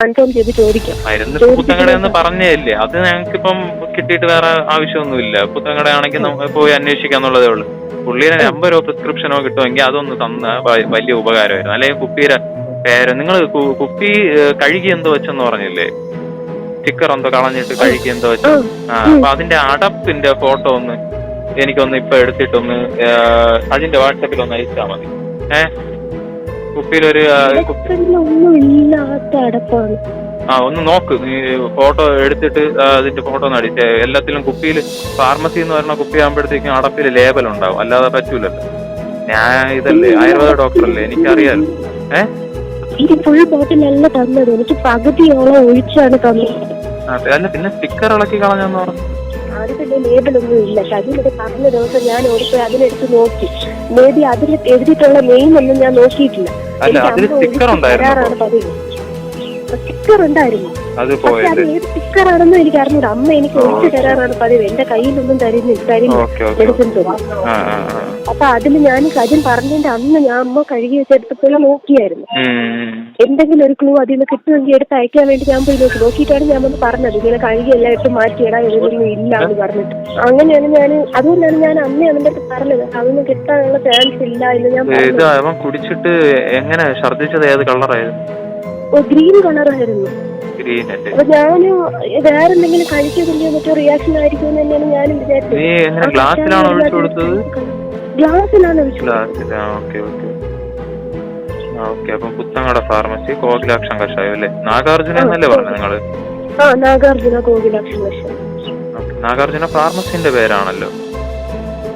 Confirm ചെയ്ത് ചോദിക്കാം. മരുന്ന് പുത്തങ്കടയെന്ന് പറഞ്ഞതല്ലേ അത് ഞങ്ങൾക്കിപ്പം കിട്ടിയിട്ട് വേറെ ആവശ്യമൊന്നുമില്ല. പുത്തങ്കടയാണെങ്കിൽ നമുക്ക് പോയി അന്വേഷിക്കാന്നുള്ളതേ ഉള്ളൂ. പുള്ളിയുടെ നമ്പറോ പ്രിസ്ക്രിപ്ഷനോ കിട്ടുമെങ്കിൽ അതൊന്ന് തന്ന വലിയ ഉപകാരമായിരുന്നു. അല്ലെങ്കിൽ കുപ്പിയുടെ പേര്? നിങ്ങൾ കുപ്പി കഴുകി എന്തോ വെച്ചെന്ന് പറഞ്ഞില്ലേ? സ്റ്റിക്കർ എന്തോ കളഞ്ഞിട്ട് കഴുകി എന്തോ വെച്ചു? ആ അപ്പൊ അതിന്റെ അടപ്പിന്റെ ഫോട്ടോ ഒന്ന് എനിക്കൊന്ന് ഇപ്പൊ എടുത്തിട്ടൊന്ന് ഏഹ്, അതിന്റെ വാട്സാപ്പിൽ ഒന്ന് അയച്ചാൽ മതി. ഏ? കുപ്പിയിലൊരു ഒന്നും ഇല്ലാത്ത അടപ്പാണ്. ആ ഒന്ന് നോക്ക്. നീ ഫോട്ടോ എടുത്തിട്ട് അതിന്റെ ഫോട്ടോ ഒന്ന് അടിച്ചേ. എല്ലാത്തിലും കുപ്പിയിൽ ഫാർമസി എന്ന് പറഞ്ഞ കുപ്പി ആകുമ്പോഴത്തേക്കും അടപ്പിൽ ലേബൽ ഉണ്ടാവും. അല്ലാതെ പറ്റൂലല്ലോ. ഞാൻ ഇതല്ലേ ആയുർവേദ ഡോക്ടറല്ലേ എനിക്കറിയാലോ. ഏ? ഇത് ഫുൾ ബോട്ടിലല്ല തന്നത്. എനിക്ക് പകുതിയോളം ഒഴിച്ചാണ് തന്നത്. അല്ല പിന്നെ സ്റ്റിക്കർ ഇളക്കി കളഞ്ഞെന്ന് പറഞ്ഞു അത് പിന്നെ ലേബലൊന്നും ഇല്ല. പറഞ്ഞ ദിവസം ഞാൻ ഓടിപ്പോയി അതിനെടുത്ത് നോക്കി. മേബി അതിൽ എഴുതിയിട്ടുള്ള മെയിൻ ഒന്നും ഞാൻ നോക്കിയിട്ടില്ല. അല്ല അതിൽ അമ്മ സ്റ്റിക്കർ ഉണ്ടായിരുന്നു സ്റ്റിക്കർ ഉണ്ടായിരുന്നു? അത്. പക്ഷെ പോയത്? ഏത് സ്റ്റിക്കർ ആണെന്ന് എനിക്ക് അറിഞ്ഞൂടാ അമ്മ എനിക്ക് ഒഴിച്ചു തരാറാണ് പതിവ്. എന്റെ കയ്യിലൊന്നും തരുന്നില്ല തരുന്നില്ല മെഡിസിൻസ് അപ്പൊ അതിൽ ഞാൻ കാര്യം പറഞ്ഞതിന്റെ അന്ന് ഞാൻ അമ്മ കഴുകി വെച്ചെടുത്തപ്പോഴും നോക്കിയായിരുന്നു. എന്തെങ്കിലും ഒരു ക്ലൂ അതിൽ നിന്ന് കിട്ടുമെങ്കിൽ എടുത്ത് അയക്കാൻ വേണ്ടി ഞാൻ പോയി നോക്കി. നോക്കിയിട്ടാണ് ഞാൻ വന്ന് പറഞ്ഞത്. ഇങ്ങനെ കഴുകി എല്ലാം ഇട്ട് മാറ്റിയിടാൻ ഇതൊന്നും ഇല്ല എന്ന് പറഞ്ഞിട്ട്. അങ്ങനെയാണ് ഞാൻ അതുകൊണ്ടാണ് ഞാൻ അമ്മ അവന്റെ അടുത്ത് പറഞ്ഞത്. അതൊന്നും കിട്ടാനുള്ള ചാൻസ് ഇല്ല എന്ന് ഞാൻ ഇത് അവൻ കുടിച്ചിട്ട് എങ്ങനെ ഛർദ്ദിച്ചത് ഏത് കളറായിരുന്നു? ഓ ഗ്രീൻ കളറായിരുന്നു. അപ്പൊ ഞാൻ വേറെ എന്തെങ്കിലും കഴിക്കുന്നില്ലയോ മറ്റോ റിയാക്ഷൻ ആയിരിക്കും എന്ന് തന്നെയാണ് ഞാനും വിചാരിച്ചത്. ഗ്ലാസ്സിലാണോ ആ ഓക്കെ ഓക്കെ. ഓക്കെ. അപ്പം പുത്തങ്ങട ഫാർമസി കോകിലാക്ഷം കഷായം അല്ലേ? നാഗാർജുന എന്നല്ലേ പറഞ്ഞത് നിങ്ങൾ? ആ നാഗാർജുന കോകിലാക്ഷം കഷായം. നാഗാർജുന ഫാർമസിന്റെ പേരാണല്ലോ.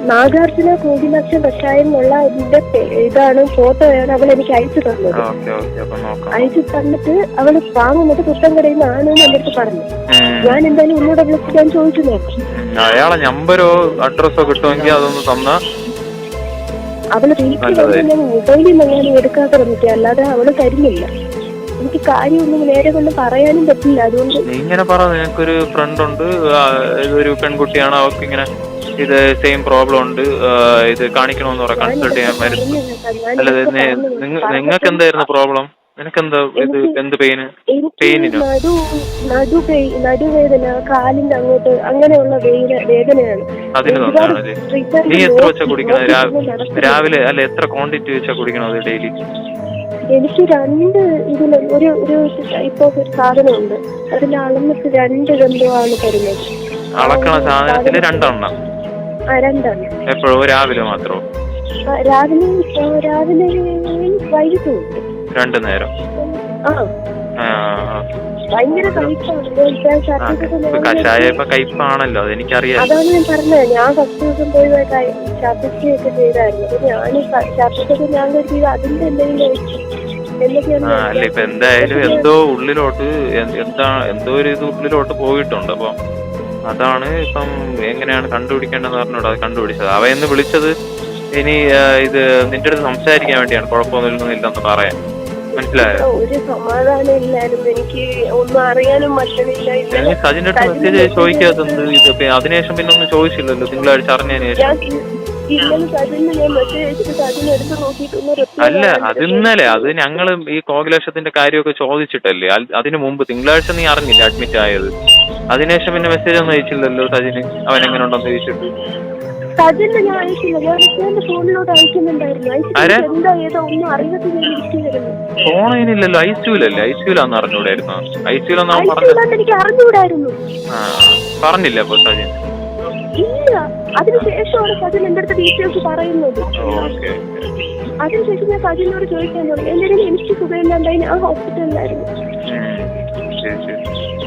നാഗാർജുന കോകിലാക്ഷം കഷായം ഉള്ള ഇതിന്റെ ഇതാണ് ഫോട്ടോയാണ് അവൾ എനിക്ക് അയച്ചു തന്നത്. അയച്ചു തന്നിട്ട് അവൾ വാങ്ങുന്നത് പുത്തൻകടയിൽ നിന്നാണ് എന്ന് എന്റെ അടുത്ത് പറഞ്ഞു ഞാൻ എന്തായാലും ഒന്നുകൂടെ വിളിച്ച് ഞാൻ ചോദിച്ചു നോക്കി. അയാളെ നമ്പരോ അഡ്രസ്സോ കിട്ടുമെങ്കിൽ അതൊന്ന് തന്നാ അവൾ വീട്ടിൽ. വന്ന് മൊബൈലിൽ നിന്ന് എടുക്കാൻ ശ്രമിക്കുക അല്ലാതെ അവൾ തരുന്നില്ല. എനിക്ക് കാര്യമൊന്നും നേരെ കൊണ്ട് പറയാനും പറ്റില്ല. അതുകൊണ്ട് ഇങ്ങനെ പറ നിനക്കൊരു ഫ്രണ്ട് ഉണ്ട് ഒരു പെൺകുട്ടിയാണ് അവർക്ക് ഇങ്ങനെ ഇത് സെയിം പ്രോബ്ലം ഉണ്ട് ഇത് കാണിക്കണമെന്ന് പറയാം കൺസൾട്ട് ചെയ്യാൻ അല്ല നിങ്ങൾക്ക് എന്തായിരുന്നു പ്രോബ്ലം നിനക്കെന്താ ഇത് എന്ത് പെയിന് എനിക്ക് പെയിനിനോ? നടു നടുവേദന കാലിന്റെ അങ്ങോട്ട് അങ്ങനെയുള്ള വേദനയാണ്. അതിന് നീ എത്ര വെച്ചാ കുടിക്കണത്. രാവിലെ അല്ല എത്ര ക്വാണ്ടിറ്റി വെച്ചാ കുടിക്കണത് ഡെയിലി എനിക്ക് രണ്ട് ഇതിൽ ഒരു ഒരു ഒരു സാധനമുണ്ട്. അതിൽ അളന്നിട്ട് രണ്ട് ഗന്ധമാണ് തരുന്നത്. അളക്കണ സാധനത്തിൽ രണ്ടെണ്ണം. എപ്പോഴും രാവിലെ മാത്രമോ രാവിലെ രാവിലെ വൈകിട്ടും ഉണ്ട് രണ്ടു നേരം. കഷായ ഇപ്പം കയ്പാണല്ലോ അതെനിക്കറിയാം. അതാണ് ഞാൻ പറഞ്ഞത്. ഞാൻ ഫസ്റ്റ് ദിവസം പോയി ഛർദ്ദിക്കുകയൊക്കെ ചെയ്തായിരുന്നു. അപ്പൊ ഞാൻ ഛർദ്ദിച്ചപ്പോൾ ഞാൻ കരുതി അതിന്റെ എന്തെങ്കിലും അല്ല ഇപ്പൊ എന്തായാലും എന്തോ ഉള്ളിലോട്ട് എന്താ എന്തോ ഒരു ഇത് ഉള്ളിലോട്ട് പോയിട്ടുണ്ട്. അപ്പൊ അതാണ് ഇപ്പം എങ്ങനെയാണ് കണ്ടുപിടിക്കേണ്ടതെന്ന് പറഞ്ഞോട് അത് കണ്ടുപിടിച്ചത്. അവയെന്ന് വിളിച്ചത് ഇനി ഇത് നിന്റെ അടുത്ത് സംസാരിക്കാൻ വേണ്ടിയാണ്. കുഴപ്പമൊന്നും ഇല്ലെന്ന് പറയാൻ. മനസ്സിലായോ? ഒരു സമാധാനം ഇല്ലായിരുന്നു. എനിക്ക് ഒന്നും അറിയാനും പറ്റണില്ല. നീ ഇന്നലെ സജിന്റെ അടുത്ത് മെസ്സേജ് ചോദിക്കാത്തത് ഇത് അതിനുശേഷം പിന്നെ ഒന്നും ചോദിച്ചില്ലല്ലോ. തിങ്കളാഴ്ച അറിഞ്ഞതിന് ശേഷം. അല്ല. അത് ഇന്നലെ. അത് ഞങ്ങൾ ഈ കോകിലേഷത്തിന്റെ കാര്യമൊക്കെ ചോദിച്ചിട്ടല്ലേ. അതിനു മുമ്പ് തിങ്കളാഴ്ച നീ അറിഞ്ഞില്ല അഡ്മിറ്റ് ആയത്? അതിനുശേഷം പിന്നെ മെസ്സേജ് ഒന്നും അയച്ചില്ലല്ലോ സജിന്. അവൻ എങ്ങനെ ഉണ്ടെന്ന് ചോദിച്ചിട്ട്. സജിന് ഞാൻ അയക്കുന്നത് ഞാൻ എന്റെ ഫോണിലോട്ട് അയക്കുന്നുണ്ടായിരുന്നു. ആരെ? അയച്ചിട്ട് എന്താ ഏതോ ഒന്നും അറിയാത്ത ഞാൻ ഇരിക്കുകയായിരുന്നു ഫോണിനില്ലല്ലോ ഐ സിയുലല്ലേ ഐ സിയുലാന്ന് അറിഞ്ഞൂടായിരുന്നു ഐ സിയുലെന്ന് അവൻ പറഞ്ഞു അയച്ചില്ലാന്ന് എനിക്ക് അറിഞ്ഞുകൂടായിരുന്നു. ആ പറഞ്ഞില്ല അപ്പൊ സജിൻ ഇല്ല. അതിനുശേഷമാണ് സജിൻ എന്റെ അടുത്ത് ഡീറ്റെയിൽസ് പറയുന്നത്. ഓക്കെ അതിനുശേഷം ഞാൻ സജിനോട് ചോദിക്കാൻ തുടങ്ങി എന്തെങ്കിലും എനിക്ക് സുഖമില്ലാണ്ടായി ഞാൻ ഹോസ്പിറ്റലിലായിരുന്നു.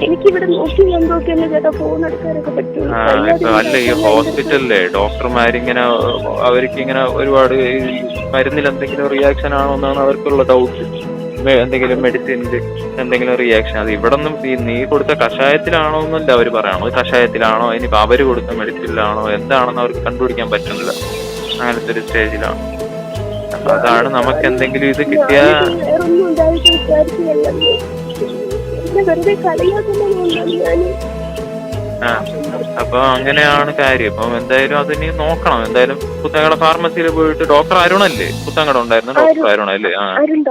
എനിക്കിവിടെ നോക്കി എന്തൊക്കെയല്ലേ ചേട്ടാ ഫോൺ എടുക്കാനൊക്കെ പറ്റുള്ളൂ. ആ ഇപ്പൊ അല്ല ഈ ഹോസ്പിറ്റലിലെ ഡോക്ടർമാരിങ്ങനെ അവർക്ക് ഇങ്ങനെ ഒരുപാട് ഈ മരുന്നിൽ എന്തെങ്കിലും റിയാക്ഷൻ ആണോ എന്നാണ് അവർക്കുള്ള ഡൗട്ട് എന്തെങ്കിലും മെഡിസിനിൽ എന്തെങ്കിലും റിയാക്ഷൻ അത് ഇവിടെ ഒന്നും ഈ നീ കൊടുത്ത കഷായത്തിലാണോ എന്നല്ല അവർ പറയണോ കഷായത്തിലാണോ? ഇനിയിപ്പോ അവർ കൊടുത്ത മെഡിസിനിലാണോ എന്താണെന്ന് അവർക്ക് കണ്ടുപിടിക്കാൻ പറ്റുന്നില്ല. അങ്ങനത്തെ ഒരു സ്റ്റേജിലാണ്. അപ്പൊ അതാണ് നമുക്ക് എന്തെങ്കിലും ഇത് കിട്ടിയാൽ വേറൊന്നും ഉണ്ടായിട്ട് എന്നെ വെറുതെ ആ അപ്പൊ അങ്ങനെയാണ് കാര്യം. അപ്പൊ എന്തായാലും അതിന് നോക്കണം. എന്തായാലും പുത്തങ്കട ഫാർമസിയിൽ പോയിട്ട് ഡോക്ടർ അരുണല്ലേ? പുത്തങ്കട ഉണ്ടായിരുന്ന ഡോക്ടർ അരുണല്ലേ? ആ. അരുൺ